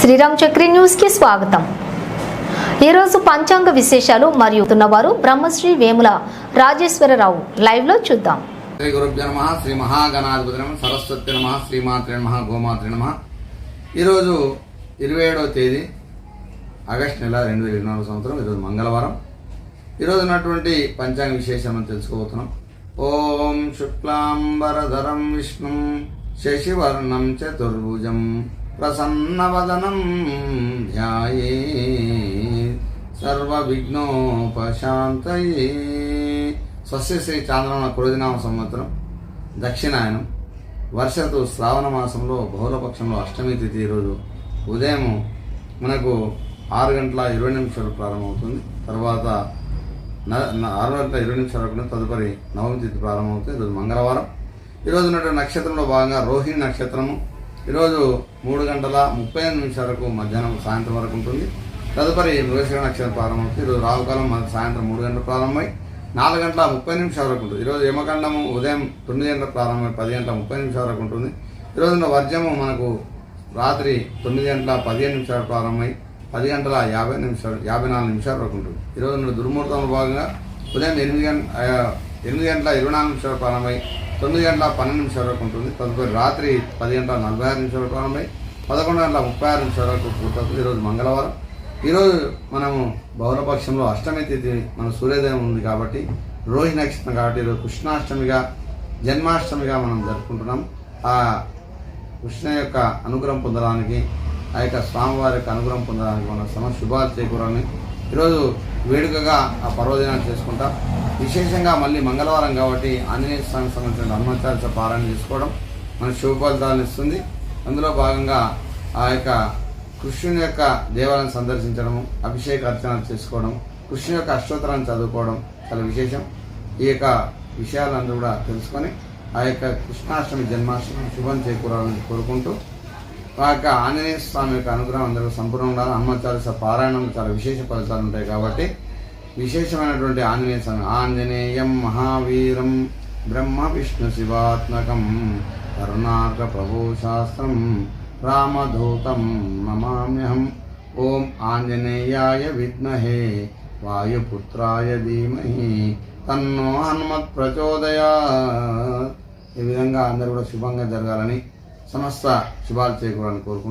శ్రీరామ్ చక్రి న్యూస్కి స్వాగతం. ఈరోజు పంచాంగ విశేషాలు మరియు ఉన్నవారు బ్రహ్మశ్రీ వేముల రాజేశ్వరరావు లైవ్లో చూద్దాం. శ్రీ గురుభ్య నమ శ్రీ మహాగణాధిపతి నమ సరస్వతి నమ శ్రీమాత్రి నమ గోమాత్రి నమ. ఈరోజు ఇరవై ఏడవ తేదీ ఆగస్టు నెల రెండు వేల ఇరవై నాలుగు సంవత్సరం ఈరోజు మంగళవారం. ఈరోజు ఉన్నటువంటి పంచాంగ విశేషం తెలుసుకోబోతున్నాం. ఓం శుక్లాంబరధరం విష్ణుం శశివర్ణం చతుర్భుజం. ప్రసన్నవదనం ధ్యాయే సర్వవిఘ్నోపశాంతయే స్వస్య శ్రీ చాంద్రమణ కురదినామ సంవత్సరం దక్షిణాయనం వర్షతు శ్రావణ మాసంలో బహుళపక్షంలో అష్టమి తిథి ఈరోజు ఉదయం మనకు ఆరు గంటల ఇరవై నిమిషాలు ప్రారంభమవుతుంది. తర్వాత న- ఆరు గంటల ఇరవై నిమిషాల వరకు తదుపరి నవమి తిథి ప్రారంభమవుతుంది. ఈరోజు మంగళవారం. ఈరోజు ఉన్నటువంటి నక్షత్రంలో భాగంగా రోహిణి నక్షత్రము ఈరోజు మూడు గంటల ముప్పై ఐదు నిమిషాలకు మధ్యాహ్నం సాయంత్రం వరకు ఉంటుంది. తదుపరి మృగశిర నక్షత్రం ప్రారంభమవుతుంది. ఈరోజు రావుకాలం సాయంత్రం మూడు గంటల ప్రారంభమై నాలుగు గంటల ముప్పై నిమిషాల వరకు ఉంటుంది. ఈరోజు యమఖండము ఉదయం తొమ్మిది గంటల ప్రారంభమై పది గంటల ముప్పై నిమిషాల వరకు ఉంటుంది. ఈరోజు వర్జము మనకు రాత్రి తొమ్మిది గంటల పదిహేను నిమిషాలు ప్రారంభమై పది గంటల యాభై నిమిషాలు యాభై నాలుగు నిమిషాల వరకు ఉంటుంది. ఈరోజు దుర్ముహూర్తంలో భాగంగా ఉదయం ఎనిమిది గంట ఎనిమిది గంటల ఇరవై నాలుగు నిమిషాలు ప్రారంభమై తొమ్మిది గంటల పన్నెండు నిమిషాల వరకు ఉంటుంది. తదుపరి రాత్రి పది గంటల నలభై ఆరు నిమిషాలు ప్రారంభమై పదకొండు గంటల ముప్పై ఆరు నిమిషాల వరకు పూర్తవుతుంది. ఈరోజు మంగళవారం. ఈరోజు మనము బౌరపక్షంలో అష్టమి తిథి మన సూర్యోదయం ఉంది కాబట్టి రోహిణి నక్షత్రం కాబట్టి ఈరోజు కృష్ణాష్టమిగా జన్మాష్టమిగా మనం జరుపుకుంటున్నాం. ఆ కృష్ణ యొక్క అనుగ్రహం పొందడానికి ఆ యొక్క స్వామివారి యొక్క అనుగ్రహం పొందడానికి మన సమ శుభాలు చేకూరాలని ఈరోజు వేడుకగా ఆ పర్వదినాన్ని చేసుకుంటాం. విశేషంగా మళ్ళీ మంగళవారం కాబట్టి ఆంజనేయ స్వామికి సంబంధించిన హనుమంతాచ పారాయణ చేసుకోవడం మన శుభ ఫలితాలను ఇస్తుంది. అందులో భాగంగా ఆ యొక్క కృష్ణుని యొక్క దేవాలయం సందర్శించడము అభిషేక అర్చనలు చేసుకోవడం కృష్ణుని యొక్క అష్టోత్తరాన్ని చదువుకోవడం చాలా విశేషం. ఈ యొక్క విషయాలందరూ కూడా తెలుసుకొని ఆ యొక్క కృష్ణాష్టమి జన్మాష్టమి శుభం చేకూరాలని కోరుకుంటూ ఆ యొక్క ఆంజనేయ స్వామి యొక్క అనుగ్రహం అందరూ సంపూర్ణంగా ఉండాలి. హనుమత్ చాలీస పారాయణం చాలా విశేష ఫలితాలు ఉంటాయి కాబట్టి విశేషమైనటువంటి ఆంజనేయ స్వామి ఆంజనేయం మహావీరం బ్రహ్మ విష్ణు శివాత్మకం కరుణార్క ప్రభు శాస్త్రం రామధూతం నమామ్యహం. ఓం ఆంజనేయాయ విద్మహే వాయుపుత్రాయ ధీమహి తన్నో హనుమత్ ప్రచోదయా ఈ విధంగా అందరూ కూడా శుభంగా జరగాలని సమస్త శుభాలు చేకూరాలని కోరుకుంటున్నాను